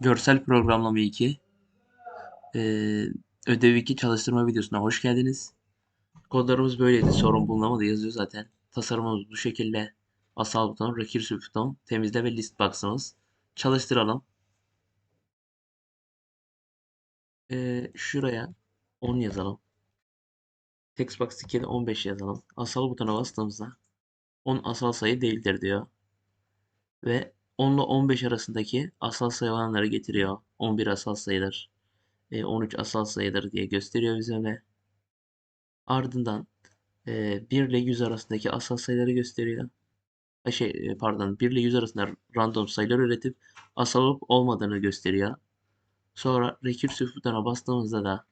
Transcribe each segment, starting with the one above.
Görsel Programlama 2 ee, Ödev 2 çalıştırma videosuna hoş geldiniz. Kodlarımız böyleydi. Sorun bulunamadı yazıyor zaten. Tasarımımız bu şekilde. Asal buton, recursive buton, temizle ve list box'ımız. Çalıştıralım. Ee, şuraya 10 yazalım. Text box 2'de 15 yazalım. Asal butona bastığımızda 10 asal sayı değildir diyor. Ve 10 ile 15 arasındaki asal sayı olanları getiriyor. 11 asal sayıdır. E, 13 asal sayıdır diye gösteriyor bize. Ardından e, 1 ile 100 arasındaki asal sayıları gösteriyor. Şey, e, pardon 1 ile 100 arasında random sayılar üretip asal olup olmadığını gösteriyor. Sonra recursive butona bastığımızda da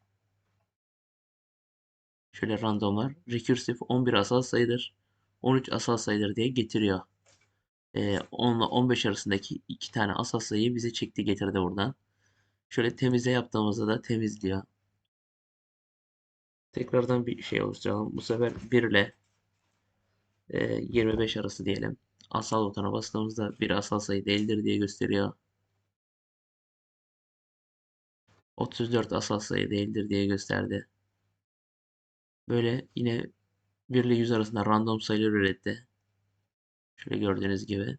şöyle randomlar recursive 11 asal sayıdır. 13 asal sayıdır diye getiriyor. E, 10 ile 15 arasındaki iki tane asal sayıyı bize çekti getirdi buradan. Şöyle temizle yaptığımızda da temizliyor. Tekrardan bir şey oluşturalım. Bu sefer 1 ile e, 25 arası diyelim. Asal butona bastığımızda bir asal sayı değildir diye gösteriyor. 34 asal sayı değildir diye gösterdi. Böyle yine 1 ile 100 arasında random sayılar üretti. Şöyle gördüğünüz gibi.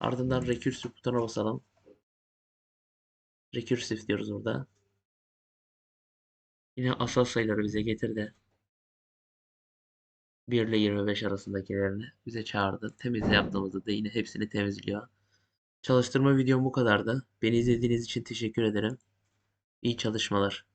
Ardından recursive butona basalım. Recursive diyoruz burada. Yine asal sayıları bize getirdi. 1 ile 25 arasındakilerini bize çağırdı. Temizle yaptığımızda da yine hepsini temizliyor. Çalıştırma videom bu kadardı. Beni izlediğiniz için teşekkür ederim. İyi çalışmalar.